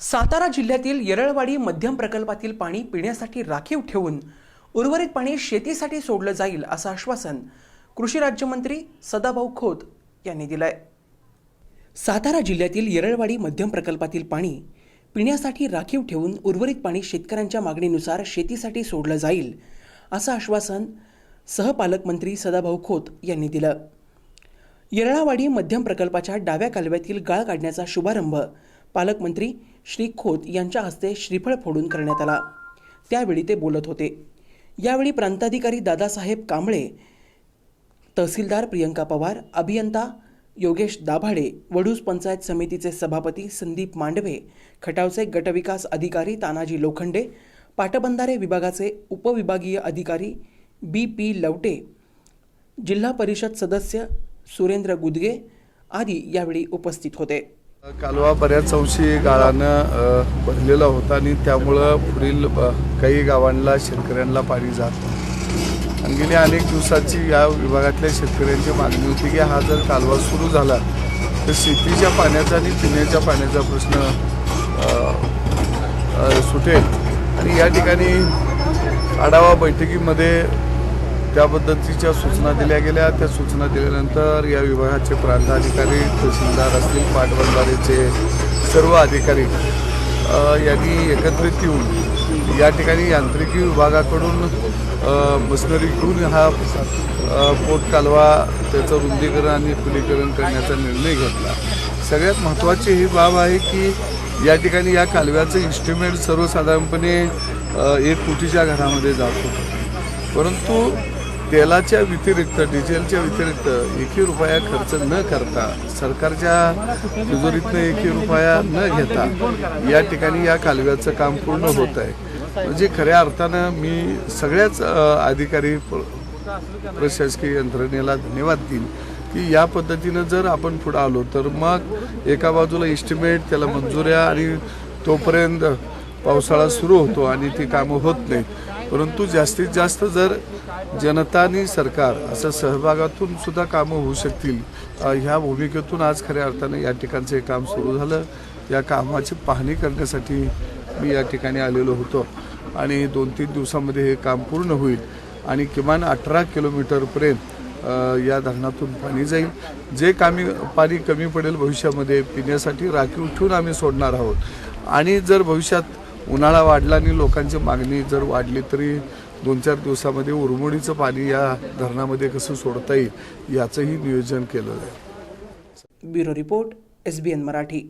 सातारा जिल्ह्यातील येरळवाडी मध्यम प्रकल्पातील पाणी पिण्यासाठी राखीव ठेवून उर्वरित पाणी शेतीसाठी सोडलं जाईल असं आश्वासन कृषी राज्यमंत्री सदाभाऊ खोत यांनी दिलंय. सातारा जिल्ह्यातील येरळवाडी मध्यम प्रकल्पातील पाणी पिण्यासाठी राखीव ठेवून उर्वरित पाणी शेतकऱ्यांच्या मागणीनुसार शेतीसाठी सोडलं जाईल असं आश्वासन सहपालकमंत्री सदाभाऊ खोत यांनी दिलं. येरळावाडी मध्यम प्रकल्पाच्या डाव्या कालव्यातील गाळ काढण्याचा शुभारंभ पालकमंत्री श्री खोत यांच्या हस्ते श्रीफळ फोडून करण्यात आला. त्यावेळी ते बोलत होते. यावेळी प्रांताधिकारी दादासाहेब कांबळे तहसीलदार प्रियंका पवार अभियंता योगेश दाभाडे वडूज पंचायत समितीचे सभापती संदीप मांडवे खटावचे गटविकास अधिकारी तानाजी लोखंडे पाटबंधारे विभागाचे उपविभागीय अधिकारी बी पी लवटे जिल्हा परिषद सदस्य सुरेंद्र गुदगे आदी यावेळी उपस्थित होते. कालवा बऱ्याच अंशी गाळानं भरलेला होता आणि त्यामुळं पुढील काही गावांना शेतकऱ्यांना पाणी जात नव्हतं. आणि गेल्या अनेक दिवसाची या विभागातल्या शेतकऱ्यांची मागणी होती की हा जर कालवा सुरू झाला तर शेतीच्या पाण्याचा आणि पिण्याच्या पाण्याचा प्रश्न सुटेल आणि या ठिकाणी आढावा बैठकीमध्ये त्या पद्धतीच्या सूचना दिल्या गेल्या. त्या सूचना दिल्यानंतर या विभागाचे प्रांताधिकारी तहसीलदार असतील पाटबंधारेचे सर्व अधिकारी यांनी एकत्रित येऊन या ठिकाणी यांत्रिकी विभागाकडून मशनरी घेऊन हा पोट कालवा त्याचं रुंदीकरण आणि खुलीकरण करण्याचा निर्णय घेतला. सगळ्यात महत्त्वाची ही बाब आहे की या ठिकाणी या कालव्याचं इस्टिमेट सर्वसाधारणपणे एक कोटीच्या घरामध्ये जात. होतं परंतु तेलाच्या व्यतिरिक्त डिझेलच्या व्यतिरिक्त एकही रुपया खर्च न करता सरकारच्या तिजोरीतनं एकही रुपया न घेता या ठिकाणी या कालव्याचं काम पूर्ण होत आहे. म्हणजे खऱ्या अर्थानं मी सगळ्याच अधिकारी प्रशासकीय यंत्रणेला धन्यवाद देईन की या पद्धतीनं जर आपण पुढं आलो तर मग एका बाजूला इस्टिमेट त्याला मंजुऱ्या आणि तोपर्यंत पावसाळा सुरू होतो आणि ती कामं होत नाहीत. परंतु जास्तीत जास्त जर जनता आणि सरकार असं सहभागातून सुद्धा कामं होऊ शकतील ह्या भूमिकेतून आज खऱ्या अर्थानं या ठिकाणचं हे काम सुरू झालं. या कामाची पाहणी करण्यासाठी मी या ठिकाणी आलेलो होतो आणि दोन तीन दिवसामध्ये हे काम पूर्ण होईल आणि किमान अठरा किलोमीटरपर्यंत या धरणातून पाणी जाईल. जे कामी पाणी कमी पडेल भविष्यामध्ये पिण्यासाठी राखीव ठेवून आम्ही सोडणार आहोत. आणि जर भविष्यात उन्हाळा वाढला आणि लोकांची मागणी जर वाढली तरी दोन चार दिवसामध्ये उरमोडीचं पाणी या धरणामध्ये कसं सोडता येईल याचंही नियोजन केलं आहे. Bureau report S B N Marathi.